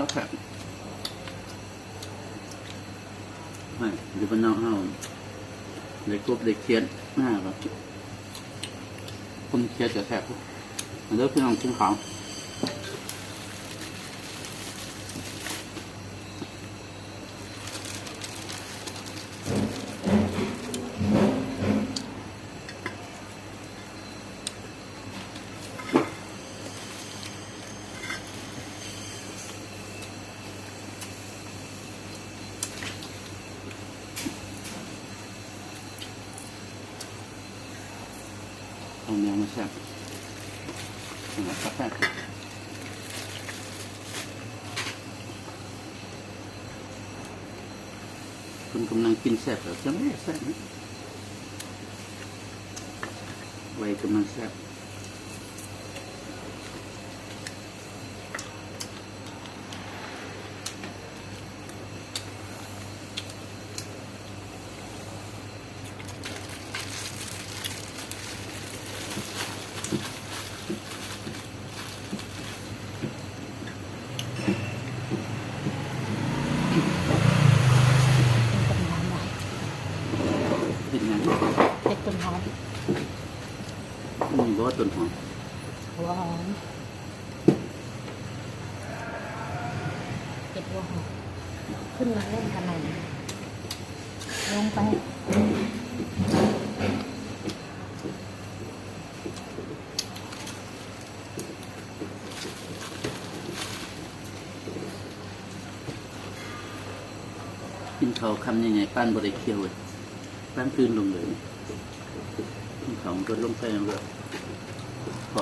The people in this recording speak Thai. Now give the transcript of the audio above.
ข้าวแข็งไม่อยู่บนนอกเฮาเด็กกบเด็กเคียนมากครับคนเคียนจะแสบมันเลิกพี่น้องกินขาว นื้อมาแซ่บนะครับแซ่บคุณกำลังกินแซ่บเหรอจะไม่แซ่บนะไว้กำลังแซ่บเป็นไง เผ็ดต้นหอมมีบอสต้นหอมหัวหอมเผ็ดหัวหอมขึ้นมาเล่นขนมลงไปกินเขาวคำยังไงป้านบริเคียวเลยั้งคืนลงเลยกินเขาวก็ลงไปแล้ว